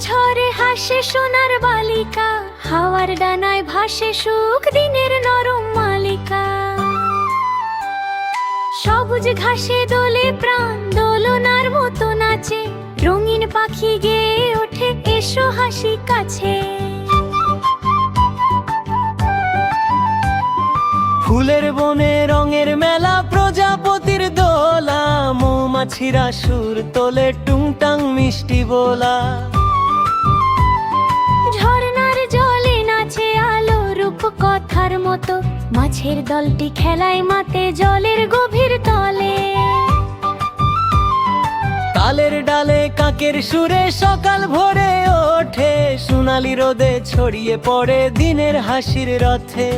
ঝরে হাসে সোনার বালিকা। হাওয়ার ডানায় ভাসে সুখ, দিনের নরম মালিকা। সবুজ ঘাসে দোলে প্রাণ, দোলনার মতো নাচে। রঙিন পাখি গেয়ে ওঠে, এসো হাসি কাছে। ফুলের বনে, রঙের মেলা, প্রজাপতির দোলা। মৌমাছিরা সুর তোলে, টুংটাং মিষ্টি bola ঝর্ণার জলে নাচে আলো রূপ কথার মতো। মাছের দলটি খেলায় মাতে জলের গভীর তলে। তালের ডালে কাকের সুরে সকাল ভোরে ওঠে। সোনালি রোদে ছড়িয়ে পড়ে দিনের হাসির রথে।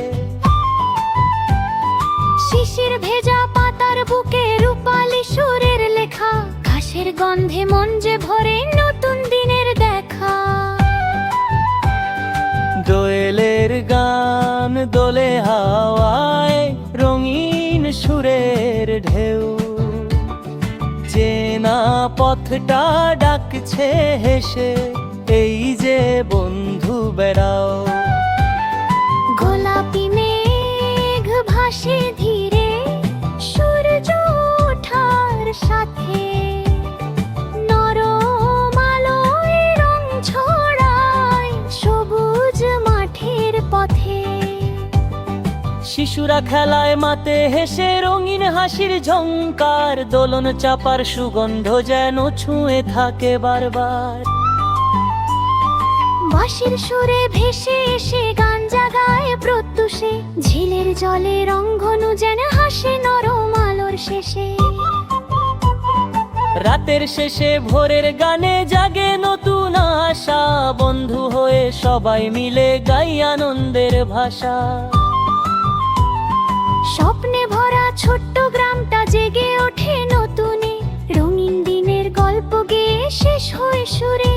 শিশির ভেজা পাতার বুকে রূপালি লেখা গন্ধে মন যে ভরে নতুন দিনের দেখা। দোয়েলের গান দোলে হাওয়ায় রঙিন সুরের ঢেউ। চেনা পথটা ডাকছে হেসে এই যে বন্ধু বেড়াও। গোলাপি মেঘ ভাসে শিশুরা খেলায় মাতে হেসে রঙিন হাসির ঝংকার দোলন চাপার সুগন্ধ যেন ছুঁয়ে থাকে বারবার। বাঁশির সুরে ভেসে এসে গান জাগায় প্রত্যুষে ঝিলের জলে রঙ্গনু যেন হাসে নরম আলোর শেষে। রাতের শেষে ভোরের গানে জাগে নতুন আশা বন্ধু হয়ে সবাই মিলে গাই আনন্দের ভাষা। স্বপ্নে ভরা ছোট্ট গ্রামটা জেগে ওঠে নতুনে। রঙিন দিনের গল্প গেয়ে শেষ হয়ে সুরে।